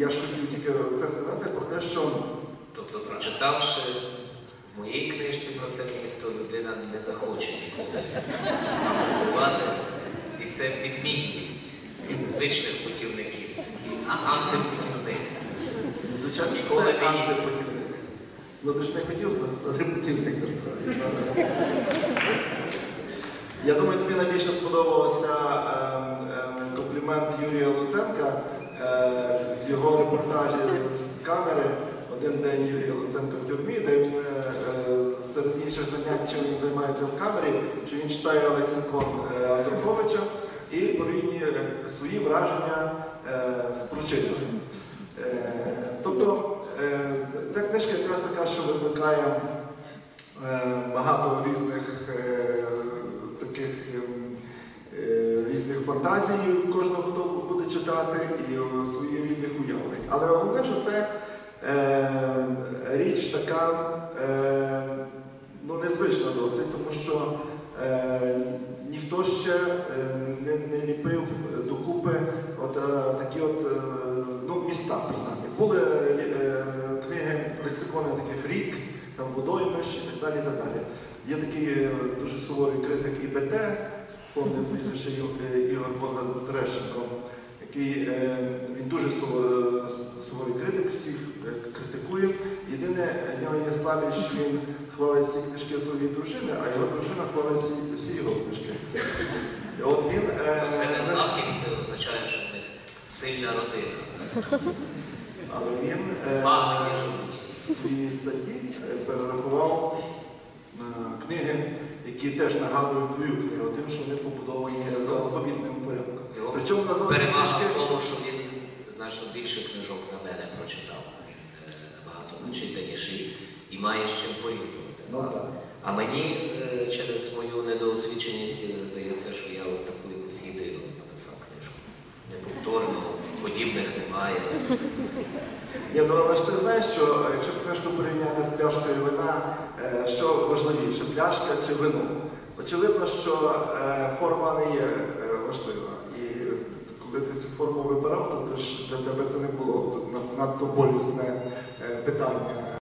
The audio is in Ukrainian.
я ж хотів тільки це сказати про те, що Тобто, прочитавши в моїй книжці про це місто, людина не захоче ніколи побувати. І це відмінність від звичних путівників, такий а- антипутівник. ну, звичайно що це антипутівник. Ну ти ж не хотів написати путівник насправді. Я думаю, тобі найбільше сподобався ем, ем, комплімент Юрія Луценка в його репортажі з камери один день Юрія Луценка в тюрмі, де він е, е, серед інших занять, чим він займається в камері, що він читає лексикон е, Андроповича і порівнює свої враження е, з прочитаним. Е, Тобто е, ця книжка якраз така, що викликає е, багато різних е, фантазій в кожного, хто буде читати, і е, своїх рідних уявлень. Але головне, що це е, річ така е, ну, незвична досить, тому що е, ніхто ще е, не, не ліпив докупи от, е, такі от, е, ну, міста, принаймні. Були е, книги, лексикони таких рік, там водоймищ і так далі. так далі. Є такий е, дуже суворий критик ІБТ, повне прізвище Е, Богдан Терещенко, який е, він дуже суворий, суворий критик, всіх е, критикує. Єдине, в нього є славі, що він хвалить всі книжки своєї дружини, а його дружина хвалить всі, його книжки. От він, е, Ну, Це не слабкість, це означає, що в них сильна родина. але він е, в своїй статті е, перерахував е, книги, які теж нагадують твою книгу, тим, що вони порядком. Його Причому перевага книжки. в тому, що він значно більше книжок за мене прочитав. Він е, набагато начитаніший і має з чим порівнювати. Ну, так. А мені е, через мою недоосвіченість е, здається, що я от таку якусь єдину написав книжку. Неповторно, подібних немає. Ні, ну але ж ти знаєш, що якщо книжку порівняти з пляшкою вина, що важливіше, пляшка чи вино? Очевидно, що форма не є важлива. І коли ти цю форму вибирав, то для тебе це не було надто болісне е, питання